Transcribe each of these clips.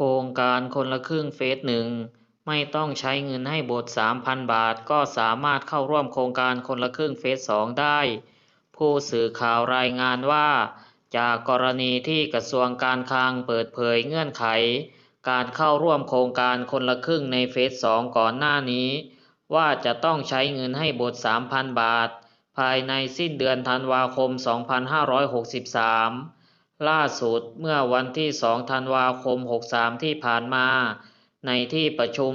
ครงการคนละครึ่งเฟสหนึ่งไม่ต้องใช้เงินให้บท3,000 บาท ก็สามารถเข้าร่วมโครงการคนละครึ่งเฟสสองได้ ผู้สื่อข่าวรายงานว่า จากกรณีที่กระทรวงการคลังเปิดเผยเงื่อนไข การเข้าร่วมโครงการคนละครึ่งในเฟสสองก่อนหน้านี้ ว่าจะต้องใช้เงินให้บท3,000 บาท ภายในสิ้นเดือนธันวาคม 2563 ล่าสุดเมื่อวันที่ 2 ธันวาคม 63 ที่ผ่านมา ในที่ประชุม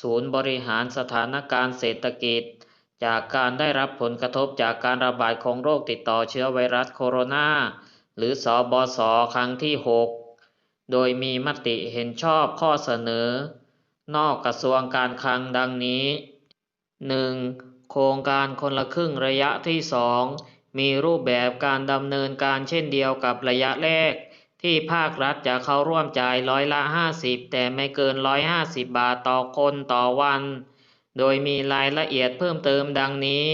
ศูนย์บริหารสถานการณ์เศรษฐกิจ จากการได้รับผลกระทบจากการระบาดของโรคติดต่อเชื้อไวรัสโคโรนาหรือสอบศครั้งที่ 6 โดยมีมติเห็นชอบข้อเสนอ นอกกระทรวงการคลังดังนี้ 1. โครงการคนละครึ่งระยะที่ 2 มีรูปแบบการดำเนินการเช่นเดียวกับระยะแรก ที่ภาครัฐจะเข้าร่วมจ่ายร้อยละ 50 แต่ไม่เกิน 150 บาทต่อคนต่อวัน โดยมีรายละเอียดเพิ่มเติมดังนี้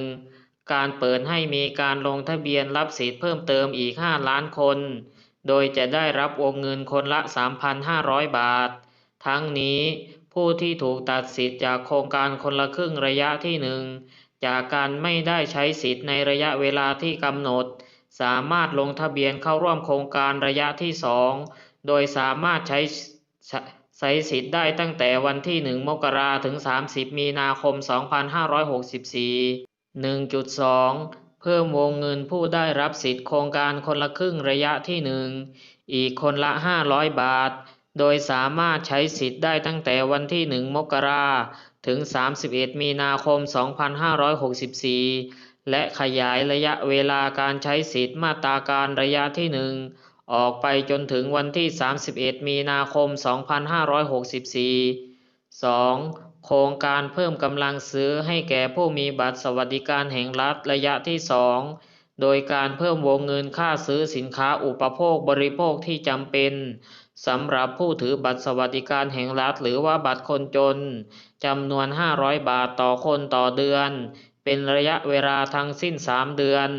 1. การเปิดให้มีการลงทะเบียนรับสิทธิ์เพิ่มเติมอีก 5 ล้านคน โดยจะได้รับวงเงินคนละ 3,500 บาท ทั้งนี้ผู้ที่ถูกตัดสิทธิ์จากโครงการคนละครึ่งระยะที่หนึ่ง จากการไม่ได้ใช้สิทธิ์ในระยะเวลาที่กำหนด สามารถลงทะเบียนเข้าร่วมโครงการระยะที่สองโดยสามารถใช้ใช้สิทธิ์ได้ตั้งแต่วันที่ 1 มกราถึง 30 มีนาคม 2564 1.2 เพิ่มวงเงินผู้ได้รับสิทธิ์โครงการคนละครึ่งระยะที่ 1 อีกคนละ 500 บาท โดยสามารถใช้สิทธิ์ได้ตั้งแต่วันที่ 1 มกราถึง 31 มีนาคม 2564 และขยายระยะเวลาการใช้สิทธิ์มาตราการระยะที่ 1 ออกไปจนถึงวันที่ 31 มีนาคม 2564 2. โครงการเพิ่มกำลังซื้อให้แก่ผู้มีบัตรสวัสดิการแห่งรัฐระยะที่ 2 โดยการเพิ่มวงเงินค่าซื้อสินค้าอุปโภคบริโภคที่จำเป็นสำหรับผู้ถือบัตรสวัสดิการแห่งรัฐหรือว่าบัตรคนจนจำนวน 500 บาทต่อคนต่อเดือน เป็นระยะเวลาทั้งสิ้น 3 เดือน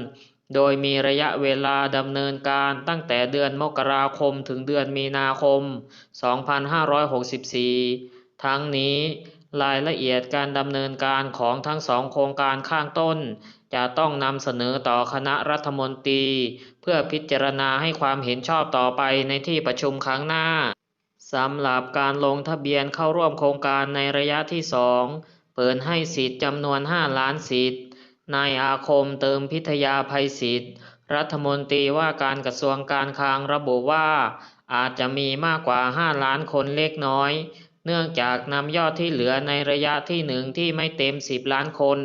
โดยมีระยะเวลาดำเนินการตั้งแต่เดือนมกราคมถึงเดือนมีนาคม 2564 ทั้งนี้ รายละเอียดการดำเนินการของทั้งสองโครงการข้างต้น จะต้องนำเสนอต่อคณะรัฐมนตรี เพื่อพิจารณาให้ความเห็นชอบต่อไปในที่ประชุมครั้งหน้าสำหรับการลงทะเบียนเข้าร่วมโครงการในระยะที่สองเปิดให้สิทธิ์จำนวน 5 ล้านสิทธิ์ นายอาคมเติมพิทยาภัยสิทธิ์ รัฐมนตรีว่าการกระทรวงการคลังระบุว่า อาจจะมีมากกว่า 5 ล้านคนเล็กน้อย เนื่องจากนำยอดที่เหลือในระยะที่หนึ่งที่ไม่เต็ม 10 ล้านคน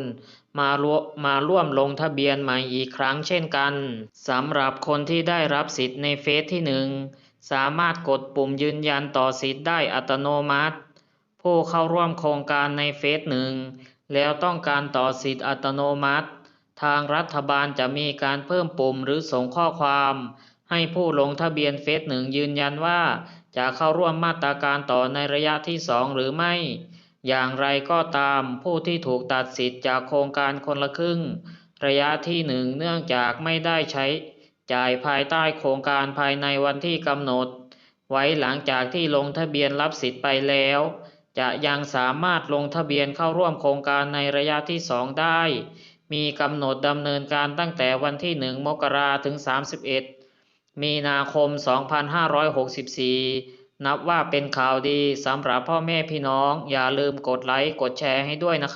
มารวมาร่วมลงทะเบียนใหม่อีกครั้งเช่นกันสำหรับคนที่ได้รับสิทธิ์ในเฟสที่หนึ่งสามารถกดปุ่มยืนยันต่อสิทธิ์ได้อัตโนมัติ ผู้เข้าร่วมโครงการในเฟสหนึ่งแล้วต้องการต่อสิทธิ์อัตโนมัติ ทางรัฐบาลจะมีการเพิ่มปุ่มหรือส่งข้อความ ให้ผู้ลงทะเบียนเฟสหนึ่งยืนยันว่าจะเข้าร่วมมาตรการต่อในระยะที่สองหรือไม่ อย่างไรก็ตามผู้ที่ถูกตัดสิทธิ์จากโครงการคนละครึ่ง ระยะที่หนึ่งเนื่องจากไม่ได้ใช้ จ่ายภายใต้โครงการภายในวันที่กำหนด ไว้หลังจากที่ลงทะเบียนรับสิทธิ์ไปแล้ว จะยังสามารถลงทะเบียนเข้าร่วมโครงการในระยะที่สองได้ มีกำหนดดำเนินการตั้งแต่วันที่ 1 มกราถึง 31 มีนาคม 2564 นับว่าเป็นข่าวดีสำหรับพ่อแม่พี่น้อง อย่าลืมกดไลค์ กดแชร์ให้ด้วยนะครับ